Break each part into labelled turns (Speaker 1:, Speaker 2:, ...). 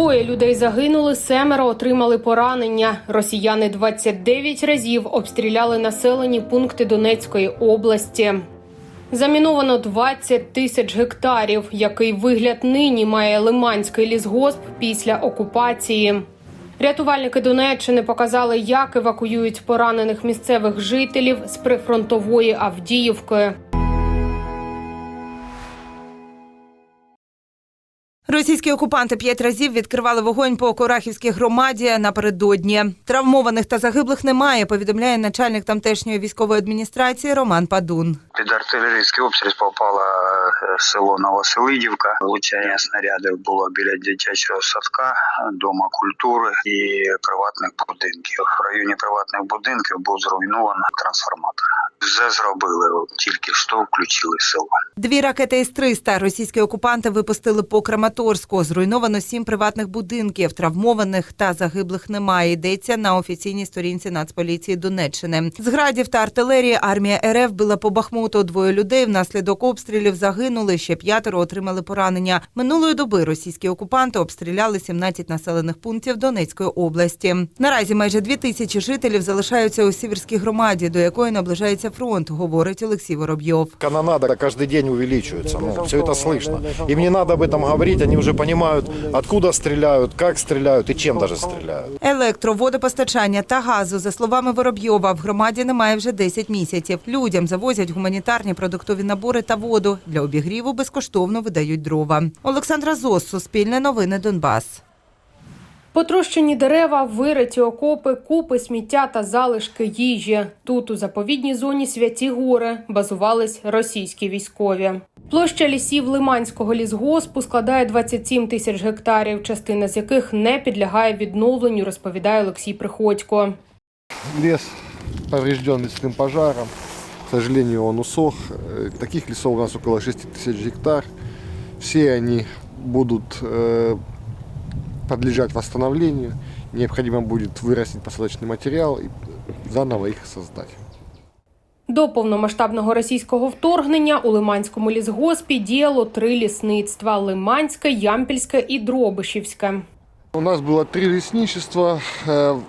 Speaker 1: Двоє людей загинули, семеро отримали поранення. Росіяни 29 разів обстріляли населені пункти Донецької області. Заміновано 20 тисяч гектарів. Який вигляд нині має Лиманський лісгосп після окупації? Рятувальники Донеччини показали, як евакуюють поранених місцевих жителів з прифронтової Авдіївки.
Speaker 2: Російські окупанти п'ять разів відкривали вогонь по Корахівській громаді напередодні. Травмованих та загиблих немає. Повідомляє начальник тамтешньої військової адміністрації Роман Падун.
Speaker 3: Під артилерійський обстріл попало е, село Новоселидівка. Влучання снарядів було біля дитячого садка, дома культури і приватних будинків. В районі приватних будинків був зруйнований трансформатор. Все зробили, тільки що включили село.
Speaker 2: Дві ракети С-300 російські окупанти випустили по Краматорську. Зруйновано сім приватних будинків. Травмованих та загиблих немає. Йдеться на офіційній сторінці Нацполіції Донеччини. З градів та артилерії армія РФ била по Бахмуту. Двоє людей внаслідок обстрілів загинули. Ще п'ятеро отримали поранення. Минулої доби російські окупанти обстріляли 17 населених пунктів Донецької області. Наразі майже дві тисячі жителів залишаються у сіверській громаді, до якої наближається фронт, говорить Олексій Воробйов.
Speaker 4: Канонада каждый день увеличивается. Ну, все это слышно. Им не надо об этом говорить, они уже понимают, откуда стреляют, как стреляют и чем даже стреляют.
Speaker 2: Електро, водопостачання та газу, за словами Воробйова, в громаді немає вже 10 місяців. Людям завозять гуманітарні продуктові набори та воду. Для обігріву безкоштовно видають дрова. Олександра Зос, Суспільне новини Донбас.
Speaker 1: Потрощені дерева, вириті окопи, купи сміття та залишки їжі. Тут у заповідній зоні Святі Гори базувались російські військові. Площа лісів Лиманського лісгоспу складає 27 тисяч гектарів, частина з яких не підлягає відновленню, розповідає Олексій Приходько.
Speaker 5: Лес поврежден лесным пожаром. К сожалению, он усох. Э, Таких лесов у нас около 6 тысяч гектар. Все они будут э, подлежать восстановлению. Необходимо будет вырастить посадочный материал и заново их создать.
Speaker 1: До повномасштабного російського вторгнення у Лиманському лісгоспі діяло три лісництва: Лиманське, Ямпільське і Дробишівське.
Speaker 5: У нас было три лесничества, э,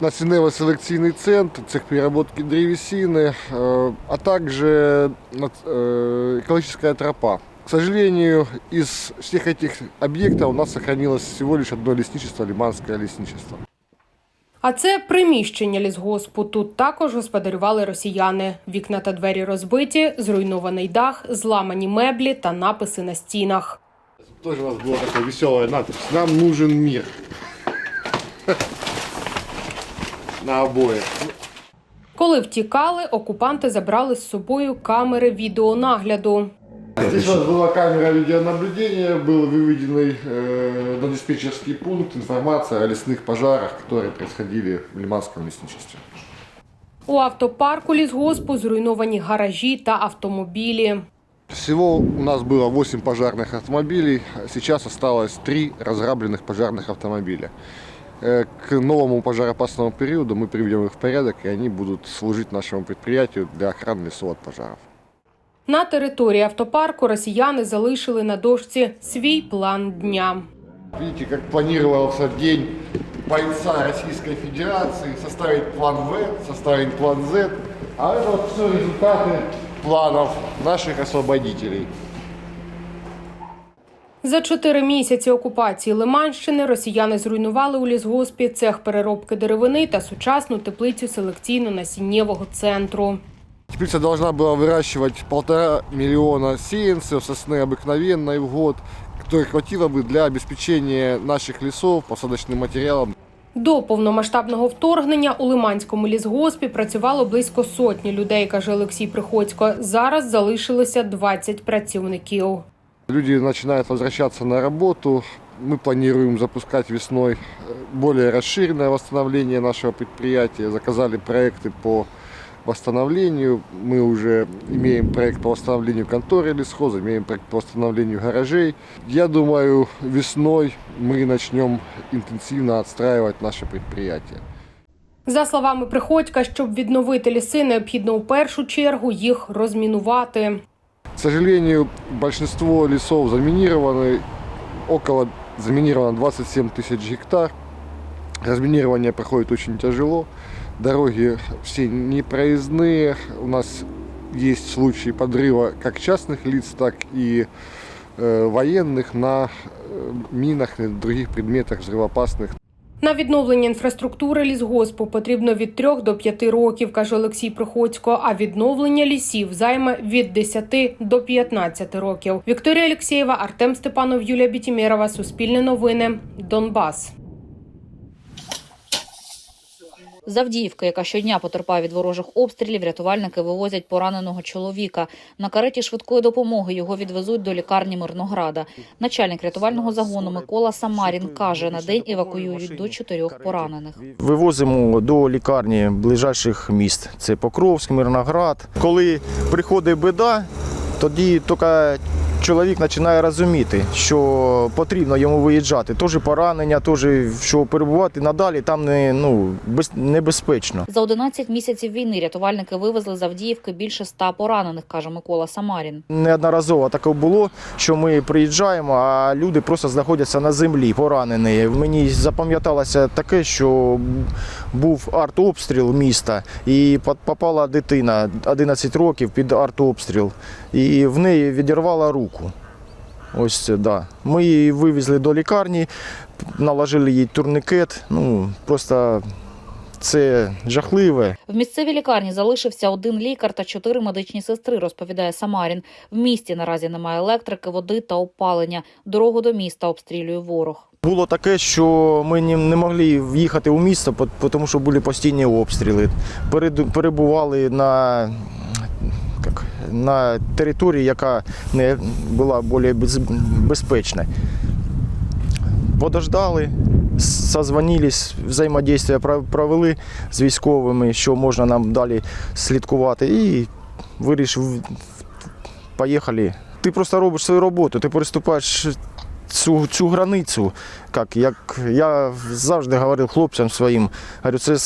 Speaker 5: насенево-селекційний центр, цех переработки древесины, э, а также нат- э, экологическая тропа. К сожалению, из всех этих объектов у нас сохранилось всего лишь одно лесничество, Лиманское лесничество.
Speaker 1: А це приміщення лісгоспу. Тут також господарювали росіяни. Вікна та двері розбиті, зруйнований дах, зламані меблі та написи на стінах.
Speaker 5: Тоже у нас была такая веселая надпись. Нам нужен мир. На обоих.
Speaker 1: Коли втікали, окупанти забрали з собою камери відеонагляду.
Speaker 5: Здесь у нас была камера видеонаблюдения, был выведенный э, на диспетчерский пункт информация о лесных пожарах, которые происходили в Лиманском лесничестве.
Speaker 1: У автопарку лісгоспу зруйновані гаражі та автомобілі.
Speaker 5: Всего у нас было 8 пожарных автомобилей, а сейчас осталось 3 разграбленных пожарных автомобиля. Э, К новому пожароопасному периоду мы приведем их в порядок, и они будут служить нашему предприятию для охраны лесов от пожаров.
Speaker 1: На території автопарку росіяни залишили на дошці свій план дня.
Speaker 5: Видите, как планировался день бойца Российской Федерации, составить план В, составить план Z, а это вот все результаты планов наших освободителей.
Speaker 1: За чотири місяці окупації Лиманщини росіяни зруйнували у лісгоспі цех переробки деревини та сучасну теплицю селекційно-насіннєвого центру.
Speaker 5: Теплица должна была выращивать полтора миллиона сеянцев сосны обыкновенной в год, которой хватило бы для обеспечения наших лесов посадочным материалом.
Speaker 1: До повномасштабного вторгнення у Лиманському лісгоспі працювало близько сотні людей, каже Олексій Приходько. Зараз залишилося 20 працівників.
Speaker 5: Люди начинают возвращаться на работу. Мы планируем запускать весной э, более расширенное восстановление нашего предприятия. Заказали проекты по восстановлению. Мы уже имеем проект по восстановлению конторы лесхоза, имеем проект по восстановлению гаражей. Я думаю, весной мы начнем интенсивно отстраивать наше предприятие.
Speaker 1: За словами Приходька, щоб відновити ліси, необхідно у першу чергу їх розмінувати.
Speaker 5: К сожалению, большинство лесов заминированы. Около Заминировано 27 тысяч гектар. Разминирование проходит очень тяжело. Дороги все непроездные. У нас есть случаи подрыва как частных лиц, так и э, военных на э, минах и других предметах взрывоопасных.
Speaker 1: На відновлення інфраструктури лісгоспу потрібно від 3 до 5 років, каже Олексій Приходько. А відновлення лісів займе від 10 до 15 років. Вікторія Олексєєва, Артем Степанов, Юлія Бітімєрова. Суспільне новини. Донбас.
Speaker 6: З Авдіївки, яка щодня потерпає від ворожих обстрілів, рятувальники вивозять пораненого чоловіка. На кареті швидкої допомоги його відвезуть до лікарні Мирнограда. Начальник рятувального загону Микола Самарін каже, на день евакуюють до чотирьох поранених.
Speaker 7: Вивозимо до лікарні ближайших міст. Це Покровськ, Мирноград. Коли приходить біда, тоді тільки чоловік починає розуміти, що потрібно йому виїжджати. Теж поранення, теж що перебувати надалі там не, ну, без, небезпечно.
Speaker 6: За 11 місяців війни рятувальники вивезли з Авдіївки більше ста поранених, каже Микола Самарін.
Speaker 7: Неодноразово таке було, що ми приїжджаємо, а люди просто знаходяться на землі, поранені. Мені запам'яталося таке, що був артобстріл міста, і по- попала дитина 11 років під артобстріл, і в неї відірвала руку. Ось це, да. Ми її вивезли до лікарні, наложили їй турникет. Ну, просто це жахливе.
Speaker 6: В місцевій лікарні залишився один лікар та чотири медичні сестри, розповідає Самарін. В місті наразі немає електрики, води та опалення. Дорогу до міста обстрілює ворог.
Speaker 7: Було таке, що ми не могли в'їхати у місто, тому що були постійні обстріли. Перебували на, на території, яка не була більш безпечна. Подождали, созвонились, взаємодействие провели з військовими, що можна нам далі слідкувати, і вирішив, поїхали. Ти просто робиш свою роботу, ти переступаєш цю, цю границю, як, як я завжди говорив хлопцям своїм, говорю, це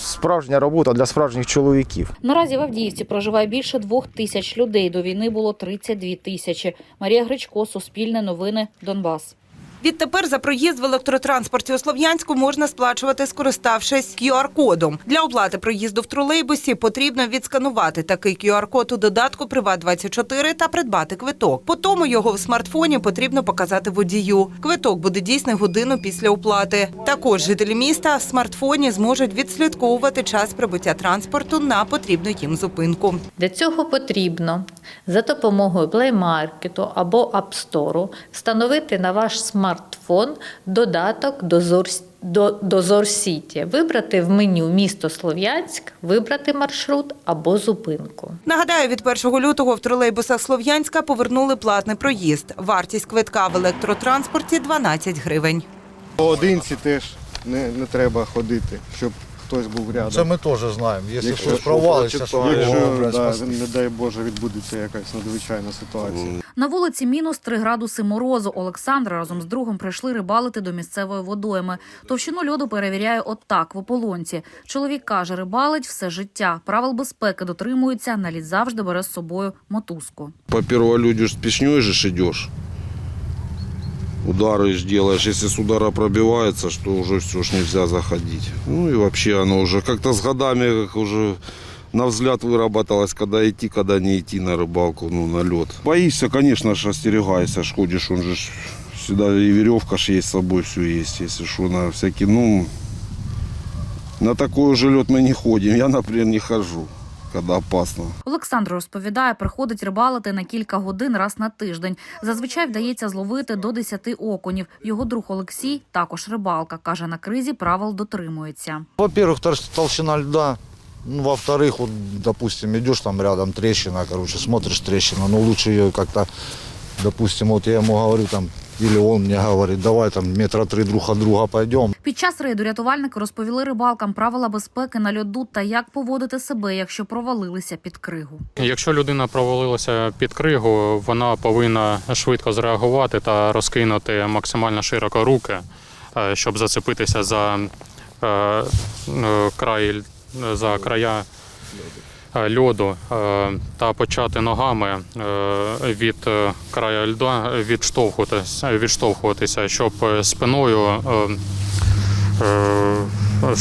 Speaker 7: справжня робота для справжніх чоловіків.
Speaker 6: Наразі в Авдіївці проживає більше двох тисяч людей. До війни було 32 тисячі. Марія Гречко, Суспільне новини, Донбас.
Speaker 2: Відтепер за проїзд в електротранспорті у Слов'янську можна сплачувати, скориставшись QR-кодом. Для оплати проїзду в тролейбусі потрібно відсканувати такий QR-код у додатку Приват24 та придбати квиток. По тому його в смартфоні потрібно показати водію. Квиток буде дійсний годину після оплати. Також жителі міста в смартфоні зможуть відслідковувати час прибуття транспорту на потрібну їм зупинку.
Speaker 8: Для цього потрібно за допомогою Play Market або App Store встановити на ваш смартфон додаток Дозор, до, Дозор Сіті, вибрати в меню місто Слов'янськ, вибрати маршрут або зупинку.
Speaker 2: Нагадаю, від 1 лютого в тролейбусах Слов'янська повернули платний проїзд. Вартість квитка в електротранспорті 12 гривень.
Speaker 5: Поодинці теж не, не треба ходити, щоб хтось був рядом.
Speaker 4: Це ми теж знаємо. Якщо
Speaker 5: Якщо
Speaker 4: хтось провалився,
Speaker 5: Якщо,
Speaker 4: блядь,
Speaker 5: да,
Speaker 4: спасти.
Speaker 5: не дай Боже, відбудеться якась надзвичайна ситуація.
Speaker 6: На вулиці мінус 3 градуси морозу. Олександр разом з другом прийшли рибалити до місцевої водойми. Товщину льоду перевіряє отак в ополонці. Чоловік каже, рибалить все життя. Правил безпеки дотримується. На лід завжди бере з собою мотузку.
Speaker 9: По перволюдю с песней же ж идешь. Удары ж делаешь. Если с удара пробивается, что уже все ж нельзя заходить. Ну и вообще оно уже как-то с годами как уже на взгляд выработалось, когда идти, когда не идти на рыбалку, ну, на лед. Боишься, конечно же, остерегаешься, ж ходишь, он же ж всегда и веревка ж есть с собой, все есть, если что, на всякий, ну, на такой уже лед мы не ходим, я, например, не хожу, когда опасно.
Speaker 6: Олександр розповідає, приходить рибалити на кілька годин раз на тиждень. Зазвичай вдається зловити до 10 окунів. Його друг Олексій також рибалка. каже, на кризі правил дотримується.
Speaker 10: Во-первых, тол- толщина льда. Ну, во-вторых, вот, допустим, идешь там рядом трещина, короче, смотришь трещина, но лучше ее как-то, допустим, вот я ему говорю там, или он мне говорит, давай там метра три друг от друга пойдем.
Speaker 6: Під час рейду рятувальники розповіли рибалкам правила безпеки на льоду та як поводити себе, якщо провалилися під кригу.
Speaker 11: Якщо людина провалилася під кригу, вона повинна швидко зреагувати та розкинути максимально широко руки, е, щоб зацепитися за е, е, край за края льоду е, та почати ногами е, від е, краю льда відштовхуватися, відштовхуватися щоб е, спиною е, е,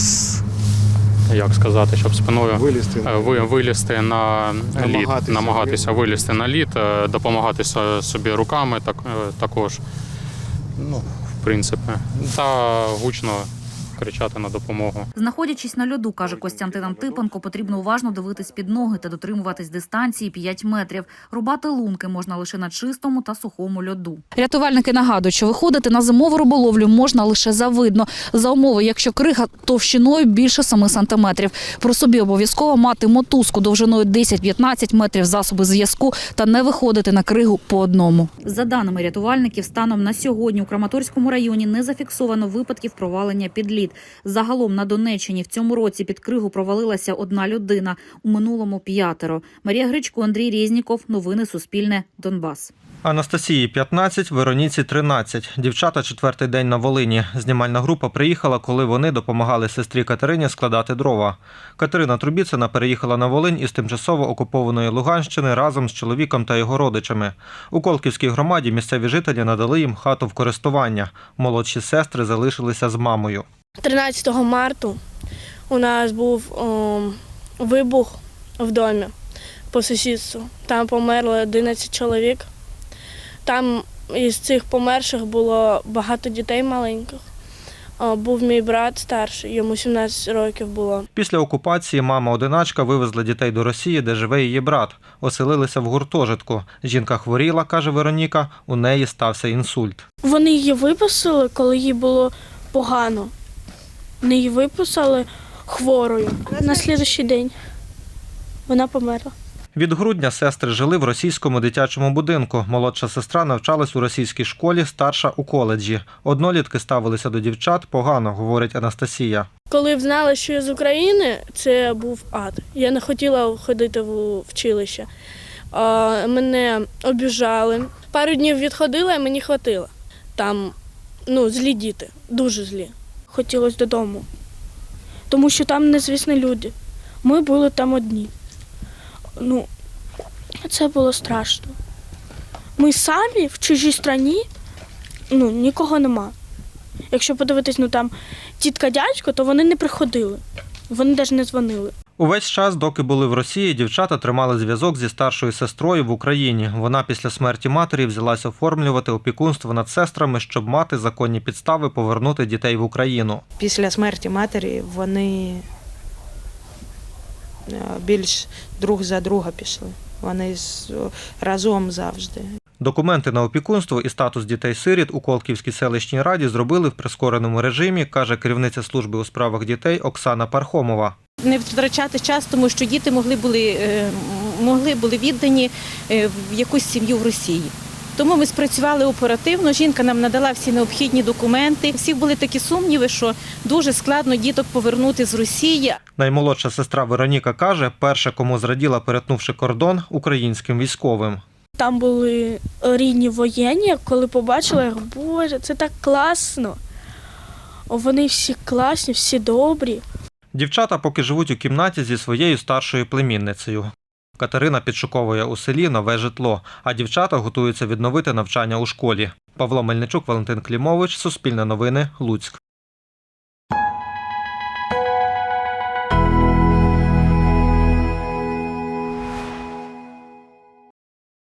Speaker 11: як сказати, щоб спиною
Speaker 7: Вилізти.
Speaker 11: Е, ви, вилізти на лід,
Speaker 7: Намагатися
Speaker 11: намагатися вилізти на лід, е, допомагати собі руками так, е, також. Ну, в принципі, та гучно кричати на допомогу.
Speaker 6: Знаходячись на льоду, каже Костянтин Антипенко, потрібно уважно дивитись під ноги та дотримуватись дистанції 5 метрів. Рубати лунки можна лише на чистому та сухому льоду. Рятувальники нагадують, що виходити на зимову риболовлю можна лише завидно, за умови, якщо крига товщиною більше 7 сантиметрів. Про собі обов'язково мати мотузку довжиною 10-15 метрів засоби зв'язку та не виходити на кригу по одному. За даними рятувальників, станом на сьогодні у Краматорському районі не зафіксовано випадків провалення під лід. Загалом на Донеччині в цьому році під кригу провалилася одна людина, у минулому п'ятеро. Марія Гричко, Андрій Рєзніков. Новини Суспільне. Донбас.
Speaker 12: Анастасії 15, Вероніці 13. Дівчата четвертий день на Волині. Знімальна група приїхала, коли вони допомагали сестрі Катерині складати дрова. Катерина Трубіцина переїхала на Волинь із тимчасово окупованої Луганщини разом з чоловіком та його родичами. У Колківській громаді місцеві жителі надали їм хату в користування. Молодші сестри залишилися з мамою.
Speaker 13: 13 марта у нас був о, вибух в домі по сусідству. Там померло 11 чоловік. Там із цих померших було багато дітей маленьких. Був мій брат старший, йому 17 років було.
Speaker 12: Після окупації мама-одиначка вивезла дітей до Росії, де живе її брат. Оселилися в гуртожитку. Жінка хворіла, каже Вероніка, у неї стався інсульт.
Speaker 13: Вони її виписали, коли їй було погано. Вони її виписали хворою. На наступний день вона померла.
Speaker 12: Від грудня сестри жили в російському дитячому будинку. Молодша сестра навчалась у російській школі, старша у коледжі. Однолітки ставилися до дівчат погано, говорить Анастасія.
Speaker 13: Коли б знала, що я з України, це був ад. Я не хотіла ходити в училище. Мене обіжали. Пару днів відходила і мені хватило. Там ну, злі діти, дуже злі. Хотілося додому. Тому що там незвісні люди. Ми були там одні. Ну, це було страшно. Ми самі в чужій країні, ну, нікого нема. Якщо подивитись, ну там тітка дядько, то вони не приходили. Вони навіть не дзвонили.
Speaker 12: Увесь час, доки були в Росії, дівчата тримали зв'язок зі старшою сестрою в Україні. Вона після смерті матері взялася оформлювати опікунство над сестрами, щоб мати законні підстави повернути дітей в Україну.
Speaker 14: Після смерті матері вони е, більш друг за друга пішли. Вони разом завжди.
Speaker 12: Документи на опікунство і статус дітей-сиріт у Колківській селищній раді зробили в прискореному режимі, каже керівниця служби у справах дітей Оксана Пархомова.
Speaker 14: Не втрачати час, тому що діти могли були, е, могли були віддані е, в якусь сім'ю в Росії. Тому ми спрацювали оперативно. Жінка нам надала всі необхідні документи. Всіх були такі сумніви, що дуже складно діток повернути з Росії.
Speaker 12: Наймолодша сестра Вероніка каже, перша, кому зраділа, перетнувши кордон, українським військовим.
Speaker 13: Там були рідні воєнні, коли побачила, я говорю, боже, це так класно. Вони всі класні, всі добрі.
Speaker 12: Дівчата поки живуть у кімнаті зі своєю старшою племінницею. Катерина підшуковує у селі нове житло, а дівчата готуються відновити навчання у школі. Павло Мельничук, Валентин Клімович, Суспільне новини, Луцьк.